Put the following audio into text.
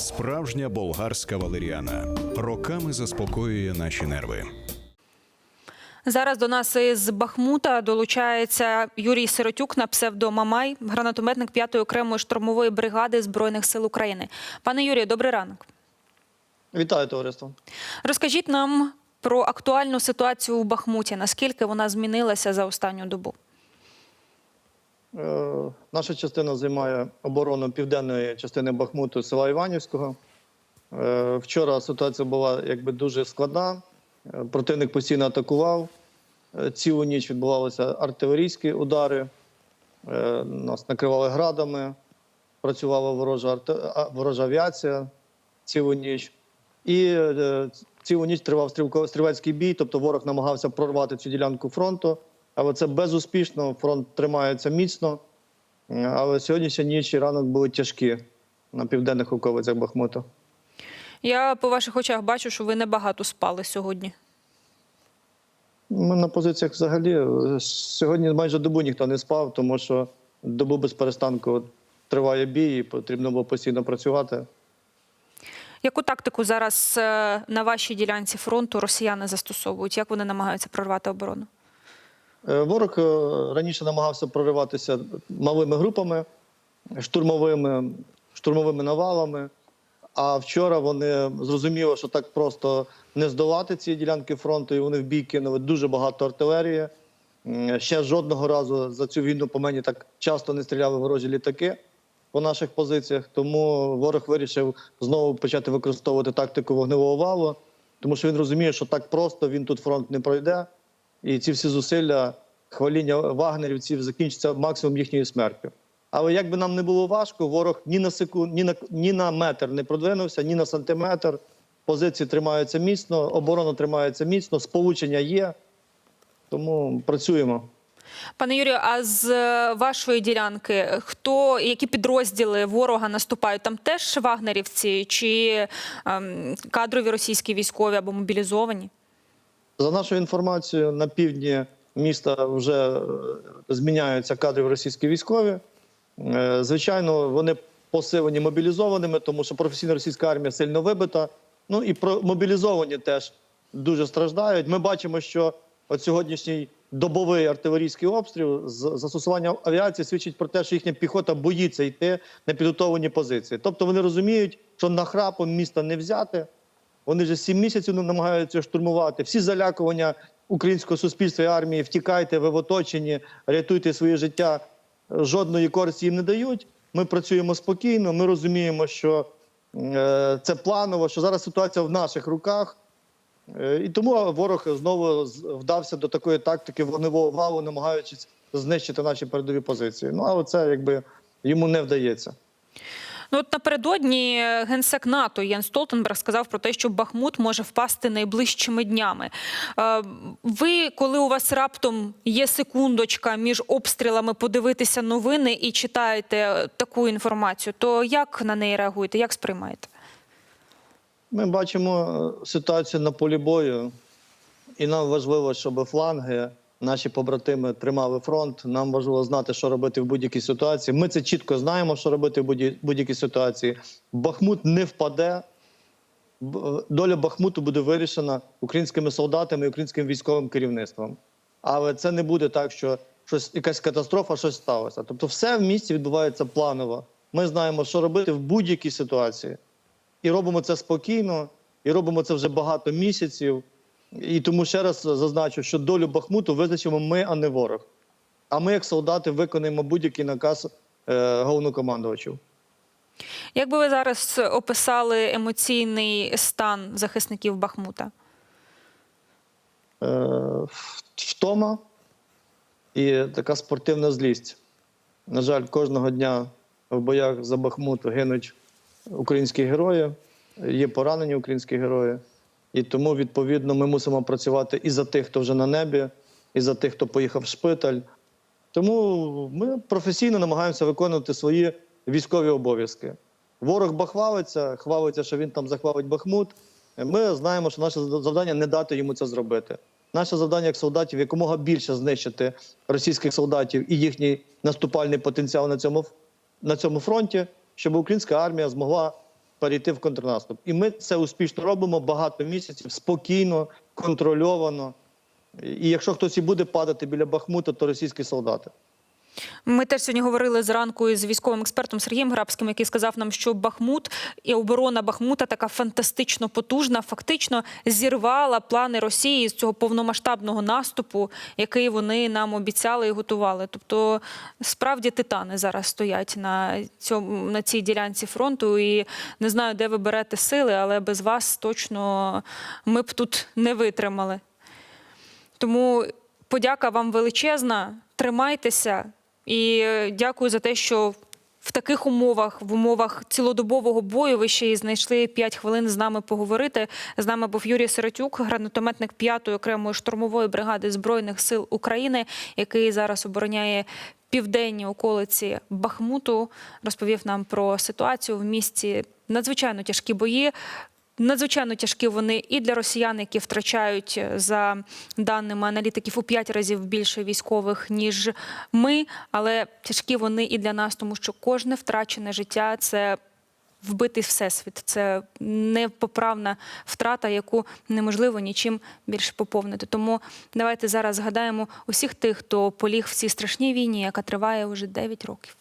Справжня болгарська валеріана роками заспокоює наші нерви. Зараз до нас із Бахмута долучається Юрій Сиротюк на псевдо Мамай, гранатометник 5-ї окремої штурмової бригади Збройних сил України. Пане Юрію, добрий ранок. Вітаю товариство. Розкажіть нам про актуальну ситуацію у Бахмуті. Наскільки вона змінилася за останню добу? Е, наша частина займає оборону південної частини Бахмуту села Іванівського. Е, вчора ситуація була якби дуже складна. Е, противник постійно атакував. Цілу ніч відбувалися артилерійські удари. Нас накривали градами, працювала ворожа, арте- ворожа авіація цілу ніч. І цілу ніч тривав стрілецький бій, тобто ворог намагався прорвати цю ділянку фронту. Але це безуспішно. Фронт тримається міцно. Але сьогоднішня ніч і ранок були тяжкі на південних околицях Бахмута. Я по ваших очах бачу, що ви небагато спали сьогодні. Ми на позиціях взагалі е, сьогодні майже добу ніхто не спав, тому що добу без перестанку триває бій, і потрібно було постійно працювати. Яку тактику зараз е, на вашій ділянці фронту росіяни застосовують? Як вони намагаються прорвати оборону? Е, Ворог е, раніше намагався прориватися малими групами, штурмовими, штурмовими навалами. А вчора вони зрозуміли, що так просто не здолати ці ділянки фронту, і вони в бій кинули дуже багато артилерії. Ще жодного разу за цю війну по мені так часто не стріляли ворожі літаки по наших позиціях. Тому ворог вирішив знову почати використовувати тактику вогневого валу, тому що він розуміє, що так просто він тут фронт не пройде. І ці всі зусилля хваління вагнерівців закінчаться максимум їхньою смертю. Але як би нам не було важко, ворог ні на секунд, ні на ні на метр не продвинувся, ні на сантиметр. Позиції тримаються міцно, оборона тримається міцно, сполучення є. Тому працюємо. Пане Юрію, а з е, вашої ділянки хто які підрозділи ворога наступають? Там теж вагнерівці чи ем, кадрові російські військові або мобілізовані? За нашою інформацією, на півдні міста вже е, зміняються кадри російські військові. Е, Звичайно, вони посилені мобілізованими, тому що професійна російська армія сильно вибита. Ну і про мобілізовані теж дуже страждають. Ми бачимо, що от сьогоднішній добовий артилерійський обстріл з застосування авіації свідчить про те, що їхня піхота боїться йти на підготовлені позиції. Тобто вони розуміють, що нахрапом міста не взяти. Вони вже сім місяців намагаються штурмувати. Всі залякування українського суспільства і армії втікайте, ви в оточенні, рятуйте своє життя. Жодної користі їм не дають. Ми працюємо спокійно. Ми розуміємо, що е, це планово, що зараз ситуація в наших руках. Е, і тому ворог знову вдався до такої тактики вогневого валу, намагаючись знищити наші передові позиції. Ну але це якби йому не вдається. Ну от напередодні генсек НАТО Єн Столтенберг сказав про те, що Бахмут може впасти найближчими днями. Е, Ви, коли у вас раптом є секундочка між обстрілами, подивитися новини і читаєте е, таку інформацію, то як на неї реагуєте? Як сприймаєте? Ми бачимо е, ситуацію на полі бою, і нам важливо, щоб фланги, наші побратими тримали фронт. Нам важливо знати, що робити в будь-якій ситуації. Ми це чітко знаємо, що робити в будь- будь-якій ситуації. Бахмут не впаде. Доля Бахмуту буде вирішена українськими солдатами і українським військовим керівництвом. Але це не буде так, що щось якась катастрофа, щось сталося. Тобто, все в місті відбувається планово. Ми знаємо, що робити в будь-якій ситуації. І робимо це спокійно, і робимо це вже багато місяців. І тому ще раз зазначу, що долю Бахмуту визначимо ми, а не ворог. А ми, як солдати, виконаємо будь-який наказ е, головнокомандувачів. Як би ви зараз описали емоційний стан захисників Бахмута? Е, втома і така спортивна злість. На жаль, кожного дня в боях за Бахмут гинуть українські герої, є поранені українські герої. І тому, відповідно, ми мусимо працювати і за тих, хто вже на небі, і за тих, хто поїхав в шпиталь. Тому ми професійно намагаємося виконувати свої військові обов'язки. Ворог бахвалиться, хвалиться, що він там захвалить Бахмут. Ми знаємо, що наше завдання не дати йому це зробити. Наше завдання як солдатів якомога більше знищити російських солдатів і їхній наступальний потенціал на цьому, на цьому фронті, щоб українська армія змогла перейти в контрнаступ. І ми це успішно робимо багато місяців, спокійно, контрольовано. І якщо хтось і буде падати біля Бахмута, то російські солдати. Ми теж сьогодні говорили зранку із військовим експертом Сергієм Грабським, який сказав нам, що Бахмут і оборона Бахмута така фантастично потужна, фактично зірвала плани Росії з цього повномасштабного наступу, який вони нам обіцяли і готували. Тобто, справді титани зараз стоять на цьому на цій ділянці фронту. І не знаю, де ви берете сили, але без вас точно ми б тут не витримали. Тому подяка вам величезна. Тримайтеся і е, дякую за те, що в таких умовах, в умовах цілодобового бою, ви ще й знайшли 5 хвилин з нами поговорити. З нами був Юрій Сиротюк, гранатометник 5-ї окремої штурмової бригади збройних сил України, який зараз обороняє. Південні околиці Бахмуту розповів нам про ситуацію в місті. Надзвичайно тяжкі бої. Надзвичайно тяжкі вони і для росіян, які втрачають е, за даними аналітиків у п'ять разів більше військових ніж ми. Але тяжкі вони і для нас, тому що кожне втрачене життя це вбитий всесвіт. Це непоправна втрата, яку неможливо нічим більше поповнити. Тому давайте зараз згадаємо усіх тих, хто поліг в цій страшній війні, яка триває вже 9 років.